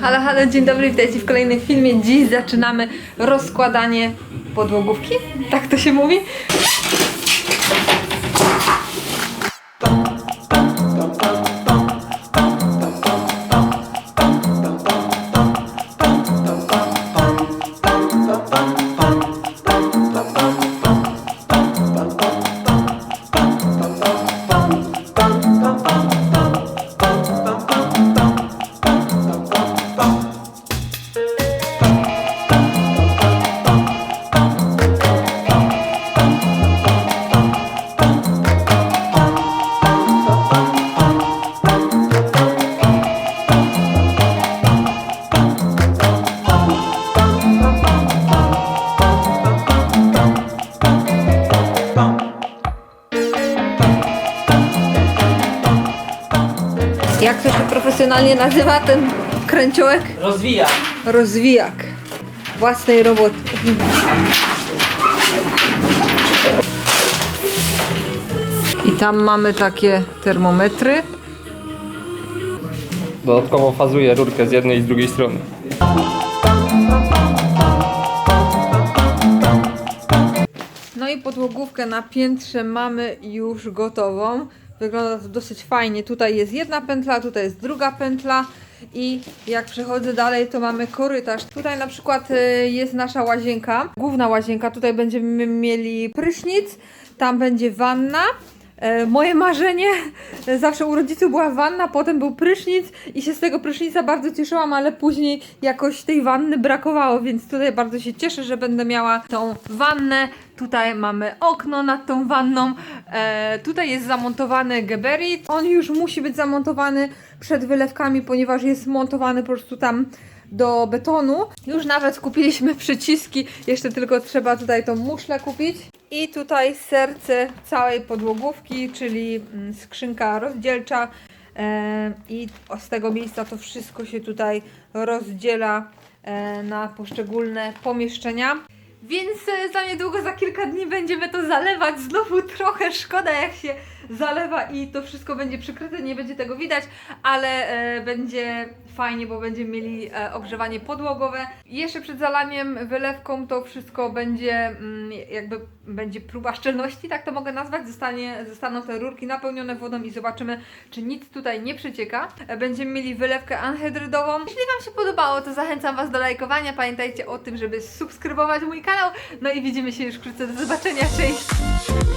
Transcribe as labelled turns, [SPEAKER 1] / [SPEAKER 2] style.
[SPEAKER 1] Halo, halo, dzień dobry, witajcie w kolejnym filmie. Dziś zaczynamy rozkładanie podłogówki, tak to się mówi. Jak to się profesjonalnie nazywa ten kręciołek?
[SPEAKER 2] Rozwija.
[SPEAKER 1] Rozwijak własnej roboty. I tam mamy takie termometry.
[SPEAKER 2] Dodatkowo fazuje rurkę z jednej i z drugiej strony.
[SPEAKER 1] No i podłogówkę na piętrze mamy już gotową. Wygląda to dosyć fajnie. Tutaj jest jedna pętla, tutaj jest druga pętla. I jak przechodzę dalej, to mamy korytarz. Tutaj na przykład y, jest nasza łazienka, główna łazienka. Tutaj będziemy mieli prysznic, tam będzie wanna. E, Moje marzenie e, zawsze u rodziców była wanna, potem był prysznic i się z tego prysznica bardzo cieszyłam, ale później jakoś tej wanny brakowało, więc tutaj bardzo się cieszę, że będę miała tą wannę. Tutaj mamy okno nad tą wanną. E, tutaj jest zamontowany geberit. On już musi być zamontowany przed wylewkami, ponieważ jest montowany po prostu tam do betonu. Już nawet kupiliśmy przyciski, jeszcze tylko trzeba tutaj tą muszlę kupić. I tutaj serce całej podłogówki, czyli mm, skrzynka rozdzielcza. E, I z tego miejsca to wszystko się tutaj rozdziela e, na poszczególne pomieszczenia. Więc e, za niedługo, za kilka dni będziemy to zalewać. Znowu trochę szkoda, jak się zalewa i to wszystko będzie przykryte, nie będzie tego widać, ale e, będzie fajnie, bo będziemy mieli e, ogrzewanie podłogowe. Jeszcze przed zalaniem, wylewką to wszystko będzie mm, jakby będzie próba szczelności, tak to mogę nazwać. Zostanie, zostaną te rurki napełnione wodą i zobaczymy, czy nic tutaj nie przecieka. E, Będziemy mieli wylewkę anhydrydową. Jeśli Wam się podobało, to zachęcam Was do lajkowania. Pamiętajcie o tym, żeby subskrybować mój kanał. No i widzimy się już wkrótce. Do zobaczenia, cześć!